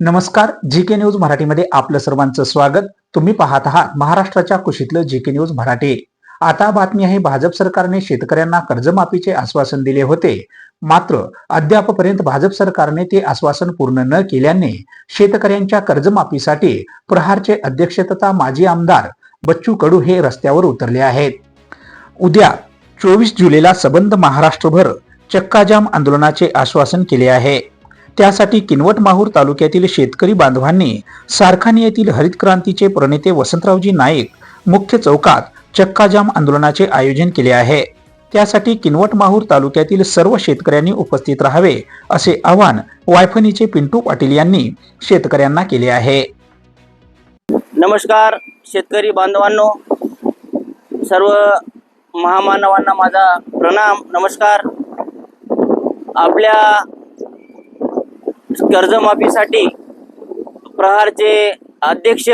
नमस्कार जी के न्यूज मराठीमध्ये आपलं सर्वांचं स्वागत. तुम्ही पाहत आहात महाराष्ट्राच्या कुशीतलं जी के न्यूज मराठी. आता बातमी आहे भाजप सरकारने शेतकऱ्यांना कर्जमाफीचे आश्वासन दिले होते. मात्र अद्यापपर्यंत भाजप सरकारने ते आश्वासन पूर्ण न केल्याने शेतकऱ्यांच्या कर्जमाफीसाठी प्रहारचे अध्यक्ष तथा माजी आमदार बच्चू कडू हे रस्त्यावर उतरले आहेत. उद्या चोवीस जुलैला सबंध महाराष्ट्रभर चक्काजाम आंदोलनाचे आश्वासन केले आहे. त्यासाठी किनवट माहूर तालुक्यातील शेतकरी बांधवांनी सारखानी येथील हरित क्रांतीचे प्रणेते वसंतरावजी नाईक मुख्य चौकात चक्काजाम आंदोलनाचे आयोजन केले आहे. त्यासाठी किनवट माहूर तालुक्यातील सर्व शेतकऱ्यांनी उपस्थित राहावे असे आवाहन वायफनीचे पिंटू पाटील यांनी शेतकऱ्यांना केले आहे. नमस्कार शेतकरी बांधवांनो. सर्व महामानवांना माझा प्रणाम नमस्कार. आपल्या कर्जमाफीसाठी प्रहारचे अध्यक्ष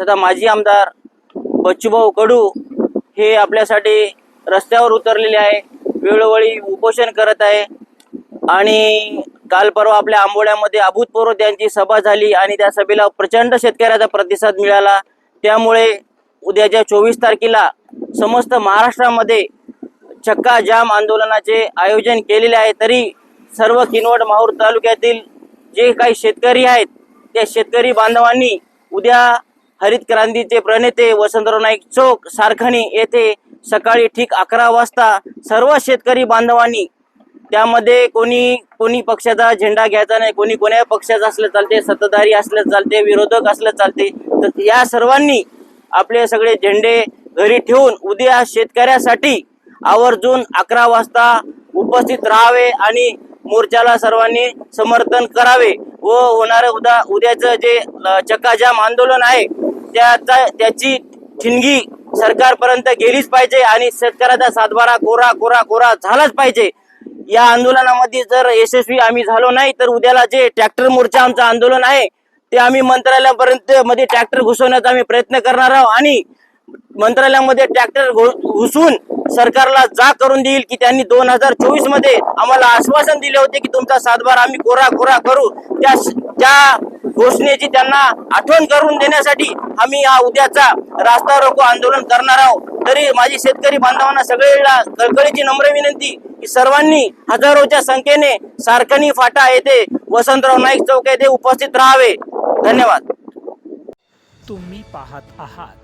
तथा माजी आमदार बच्चूभाऊ कडू हे आपल्यासाठी रस्त्यावर उतरलेले आहे. वेळोवेळी उपोषण करत आहे. आणि काल परवा आपल्या आंबोड्यामध्ये अभूतपूर्व त्यांची सभा झाली आणि त्या सभेला प्रचंड शेतकऱ्याचा प्रतिसाद मिळाला. त्यामुळे उद्याच्या चोवीस तारखेला समस्त महाराष्ट्रामध्ये चक्का जाम आंदोलनाचे आयोजन केलेले आहे. तरी सर्व किनवट माहूर तालुक्यातील जे काही शेतकरी आहेत त्या शेतकरी बांधवांनी उद्या हरित क्रांतीचे प्रणेते वसंतराव नाईक चौक सारखणी येथे सकाळी ठीक अकरा वाजता सर्व शेतकरी बांधवांनी त्यामध्ये कोणी कोणी पक्षाचा झेंडा घ्यायचा नाही कोणी कोण्या पक्षाचा असलं चालते सत्ताधारी असलं चालते विरोधक असलं चालते तर या सर्वांनी आपले सगळे झेंडे घरी ठेवून उद्या शेतकऱ्यासाठी आवर्जून अकरा वाजता उपस्थित राहावे आणि मोर्चाला सर्वांनी समर्थन करावे व होणारं उद्या उद्याचं जे चक्काजाम आंदोलन आहे त्याचा त्याची ठिणगी सरकारपर्यंत गेलीच पाहिजे आणि शेतकऱ्याचा सातबारा कोरा कोरा कोरा झालाच पाहिजे. या आंदोलनामध्ये जर यशस्वी आम्ही झालो नाही तर उद्याला जे ट्रॅक्टर मोर्चा आमचं आंदोलन आहे ते आम्ही मंत्रालयापर्यंत मध्ये ट्रॅक्टर घुसवण्याचा आम्ही प्रयत्न करणार आहोत आणि मंत्रालयामध्ये ट्रॅक्टर घुसून सरकारला जा करून देईल की त्यांनी दोन हजार चोवीसमध्ये आम्हाला आश्वासन दिले होते की तुमचा सातबार आम्ही कोरा कोरा करू. त्या त्या घोषणेची त्यांना आठवण करून देण्यासाठी आम्ही हा उद्याचा रास्ता रोको आंदोलन करणार आहोत. तरी माझी शेतकरी बांधवांना सगळ्याला कळकळीची नम्र विनंती की सर्वांनी हजारोच्या संख्येने सारखणी फाटा येथे वसंतराव नाईक चौक येथे उपस्थित राहावे. धन्यवाद. तुम्ही पाहत आहात